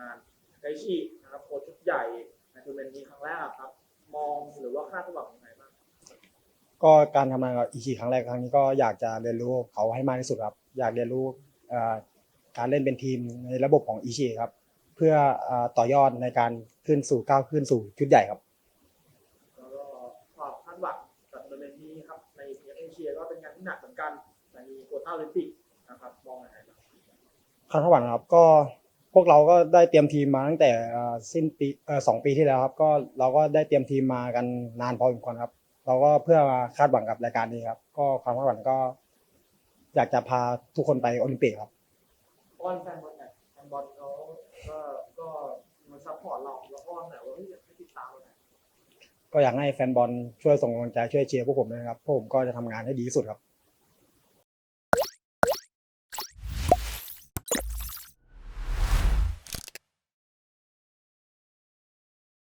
งานไกชินะครับโค้ชชุดใหญ่ในทัวร์นาเมนต์นี้ครั้งแรกครับ มองหรือว่าคาดหวังยังไงบ้าง ก็การทำงานกับอิชิครั้งแรกครั้งนี้ก็อยากจะเรียนรู้เขาให้มากที่สุดครับ อยากเรียนรู้เอ่อการเล่นเป็นทีมในระบบของอิชิครับ เพื่อเอ่อต่อยอดในการขึ้นสู่ก้าวขึ้นสู่ชุดใหญ่ครับ แล้วก็ความคาดหวังกับทัวร์นาเมนต์นี้ครับในเอเชียก็เป็นงานที่หนักเหมือนกันแต่มีโควต้าโอลิมปิกนะครับมองยังไงบ้างคาดหวังครับก็ พวกเราก็ได้เตรียมทีมมาตั้งแต่สิ้นปีสองปีที่แล้วครับ ก็เราก็ได้เตรียมทีมมากันนานพอสมควรครับ เราก็เพื่อมาคาดหวังกับรายการนี้ครับ ก็ความคาดหวังก็ อยากจะพาทุกคนไปโอลิมปิกครับอ้อนแฟนบอลหน่ยแฟนบอลเขาก็ก็มาซัพพอร์ตเราแล้วอ้อนหน่ว่าเฮ้ยอยากให้ติดตามเราหน่อยก็อยากให้แฟนบอลช่วยส่งกำลังใจช่วยเชียร์พวกผมนะครับพวกผมก็จะทำงานให้ดีที่สุดครับ